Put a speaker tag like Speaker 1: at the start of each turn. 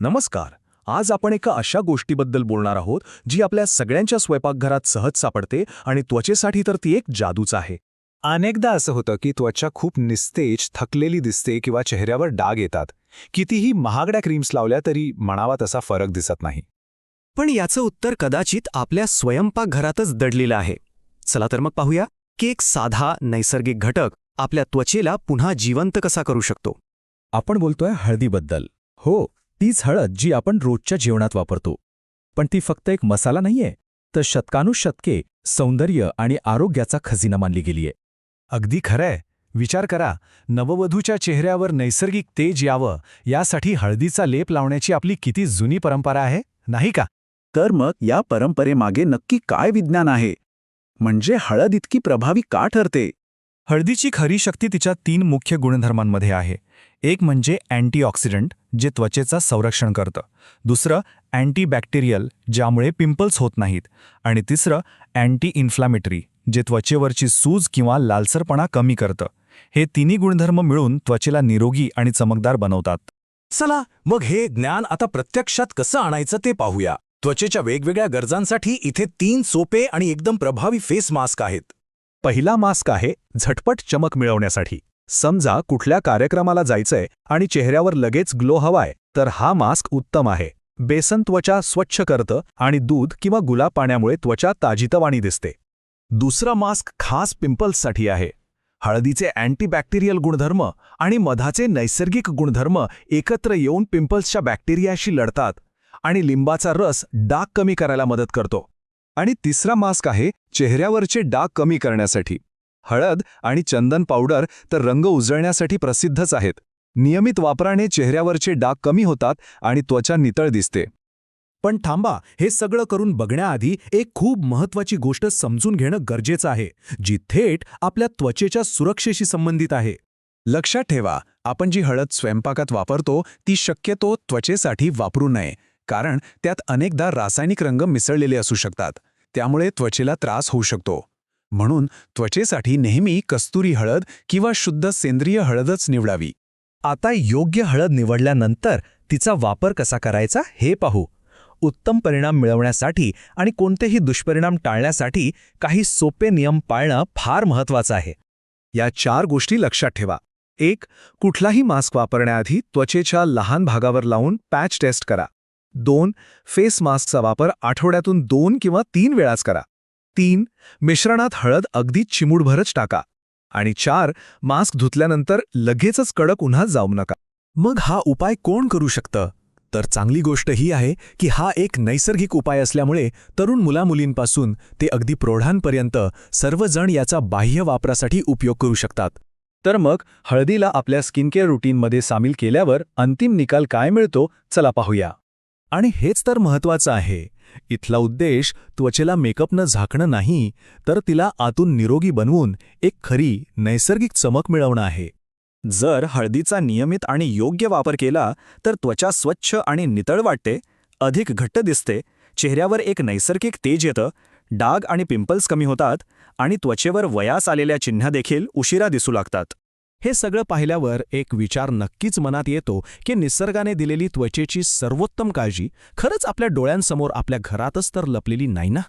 Speaker 1: नमस्कार. आज आपण एका अशा गोष्टीबद्दल बोलणार आहोत जी आपल्या सगळ्यांच्या स्वयंपाकघरात सहज सापडते आणि त्वचेसाठी तर ती एक जादूच आहे.
Speaker 2: अनेकदा असं होतं की त्वचा खूप निस्तेज थकलेली दिसते किंवा चेहऱ्यावर डाग येतात. कितीही महागड्या क्रीम्स लावल्या तरी मनावा तसा फरक दिसत नाही.
Speaker 3: पण याचं उत्तर कदाचित आपल्या स्वयंपाकघरातच दडलेलं आहे. चला तर मग पाहूया की एक साधा नैसर्गिक घटक आपल्या त्वचेला पुन्हा जिवंत कसा करू शकतो.
Speaker 1: आपण बोलतोय हळदीबद्दल. हो तीच हळद जी आपण रोजच्या जेवणात वापरतो. पण ती फक्त एक मसाला नाहीये तर शतकानुशतके सौंदर्य आणि आरोग्याचा खजिना मानली गेलीये.
Speaker 2: अगदी खरंय. विचार करा नववधूच्या चेहऱ्यावर नैसर्गिक तेज यावं यासाठी हळदीचा लेप लावण्याची आपली किती जुनी परंपरा आहे नाही का?
Speaker 4: तर मग या परंपरेमागे नक्की काय विज्ञान आहे? म्हणजे हळद इतकी प्रभावी का ठरते?
Speaker 2: हळदीची खरी शक्ती तिच्या तीन मुख्य गुणधर्मांमध्ये आहे. एक म्हणजे अँटीऑक्सिडंट जे त्वचेचा संरक्षण करतं. दुसरं अँटीबॅक्टेरियल ज्यामुळे पिंपल्स होत नाहीत. आणि तिसरं अँटी इन्फ्लॅमेटरी जे त्वचेवरची सूज किंवा लालसरपणा कमी करतं. हे तिन्ही गुणधर्म मिळून त्वचेला निरोगी आणि चमकदार बनवतात.
Speaker 1: चला मग हे ज्ञान आता प्रत्यक्षात कसं आणायचं ते पाहूया. त्वचेच्या वेगवेगळ्या गरजांसाठी इथे तीन सोपे आणि एकदम प्रभावी फेस मास्क आहेत.
Speaker 2: पहिला मास्क आहे झटपट चमक मिळवण्यासाठी. समजा कुठल्या कार्यक्रमाला जायचंय आणि चेहऱ्यावर लगेच ग्लो हवाय तर हा मास्क उत्तम आहे. बेसन त्वचा स्वच्छ करतं आणि दूध किंवा गुलाब पाण्यामुळे त्वचा ताजीतवाणी दिसते. दुसरा मास्क खास पिंपल्ससाठी आहे. हळदीचे अँटीबॅक्टेरियल गुणधर्म आणि मधाचे नैसर्गिक गुणधर्म एकत्र येऊन पिंपल्सच्या बॅक्टेरियाशी लढतात आणि लिंबाचा रस डाग कमी करायला मदत करतो. आणि तिसरा मास्क आहे चेहऱ्यावरचे डाग कमी करण्यासाठी. हळद आणि चंदन पावडर तर रंग उजळण्यासाठी प्रसिद्धच आहेत. नियमित वापराने चेहऱ्यावरचे डाग कमी होतात आणि त्वचा नितळ दिसते.
Speaker 1: पण थांबा हे सगळं करून बघण्याआधी एक खूप महत्वाची गोष्ट समजून घेणं गरजेचं आहे जी थेट आपल्या त्वचेच्या सुरक्षेशी संबंधित आहे.
Speaker 4: लक्षात ठेवा आपण जी हळद स्वयंपाकात वापरतो ती शक्यतो त्वचेसाठी वापरू नये कारण त्यात अनेकदा रासायनिक रंग मिसळलेले असू शकतात. त्यामुळे त्वचेला त्रास होऊ शकतो. म्हणून त्वचेसाठी नेहमी कस्तुरी हळद किंवा शुद्ध सेंद्रिय हळदच निवडावी.
Speaker 2: आता योग्य हळद निवडल्यानंतर तिचा वापर कसा करायचा हे पाहू. उत्तम परिणाम मिळवण्यासाठी आणि कोणतेही दुष्परिणाम टाळण्यासाठी काही सोपे नियम पाळणं फार महत्वाचं आहे. या चार गोष्टी लक्षात ठेवा. एक कुठलाही मास्क वापरण्याआधी त्वचेच्या लहान भागावर लावून पॅच टेस्ट करा. दोन फेस मास्कचा वापर आठवड्यातून दोन किंवा तीन वेळाच करा. तीन मिश्रणात हळद अगदी चिमूडभरच टाका. आणि चार मास्क धुतल्यानंतर लगेचच कडक उन्हात जाऊ नका.
Speaker 1: मग हा उपाय कोण करू शकतं? तर चांगली गोष्ट ही आहे की हा एक नैसर्गिक उपाय असल्यामुळे तरुण मुलामुलींपासून ते अगदी प्रौढांपर्यंत सर्वजण याचा बाह्य वापरासाठी उपयोग करू शकतात.
Speaker 2: तर मग हळदीला आपल्या स्किनकेअर रुटीनमध्ये सामील केल्यावर अंतिम निकाल काय मिळतो? चला पाहूया.
Speaker 1: आणि हेच तर महत्वाचं आहे. इथला उद्देश त्वचेला मेकअपनं झाकणं नाही तर तिला आतून निरोगी बनवून एक खरी नैसर्गिक चमक मिळवणं आहे.
Speaker 3: जर हळदीचा नियमित आणि योग्य वापर केला तर त्वचा स्वच्छ आणि नितळ वाटते अधिक घट्ट दिसते चेहऱ्यावर एक नैसर्गिक तेज येतं डाग आणि पिंपल्स कमी होतात आणि त्वचेवर वयास आलेल्या चिन्ह देखील उशिरा दिसू लागतात.
Speaker 1: हे सगळं पाहिल्यावर एक विचार नक्कीच मनात येतो की निसर्गाने दिलेली त्वचेची सर्वोत्तम काळजी खरंच आपल्या डोळ्यांसमोर आपल्या घरातच तर लपलेली नाही ना?